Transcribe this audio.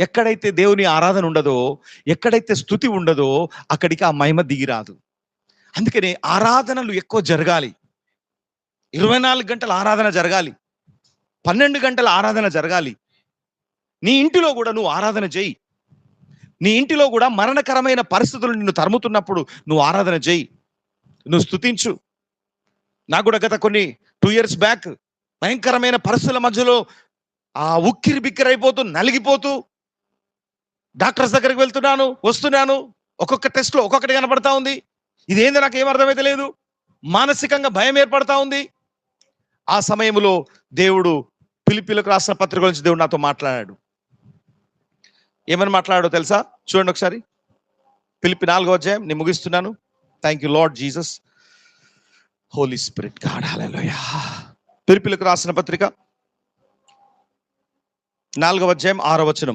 ఎక్కడైతే దేవుని ఆరాధన ఉండదో ఎక్కడైతే స్థుతి ఉండదో అక్కడికి ఆ మహిమ దిగిరాదు. అందుకని ఆరాధనలు ఎక్కువ జరగాలి. ఇరవై నాలుగు గంటల ఆరాధన జరగాలి. పన్నెండు గంటల ఆరాధన జరగాలి. నీ ఇంటిలో కూడా నువ్వు ఆరాధన చేయి. నీ ఇంటిలో కూడా మరణకరమైన పరిస్థితులు నిన్ను తరుముతున్నప్పుడు నువ్వు ఆరాధన చేయి. నువ్వు స్థుతించు. నాకు కూడా గత కొన్ని టూ ఇయర్స్ బ్యాక్ భయంకరమైన పరిస్థితుల మధ్యలో ఆ ఉక్కిరి బిక్కిరైపోతూ నలిగిపోతూ డాక్టర్స్ దగ్గరికి వెళ్తున్నాను వస్తున్నాను. ఒక్కొక్క టెస్ట్లో ఒక్కొక్కటి కనపడతా ఉంది. ఇదేంది నాకు ఏమర్థమైతే లేదు. మానసికంగా భయం ఏర్పడతా ఉంది. ఆ సమయంలో దేవుడు పిలిపిలకు రాసిన పత్రిక నుంచి దేవుడు నాతో మాట్లాడాడు. ఏమని మాట్లాడాడో తెలుసా? చూడండి ఒకసారి. పిలిపి నాలుగో అధ్యాయం. నేను ముగిస్తున్నాను. Thank you lord Jesus holy spirit god పిలిపిలకు రాసిన పత్రిక. నాలుగవ అధ్యాయం ఆరో వచనం.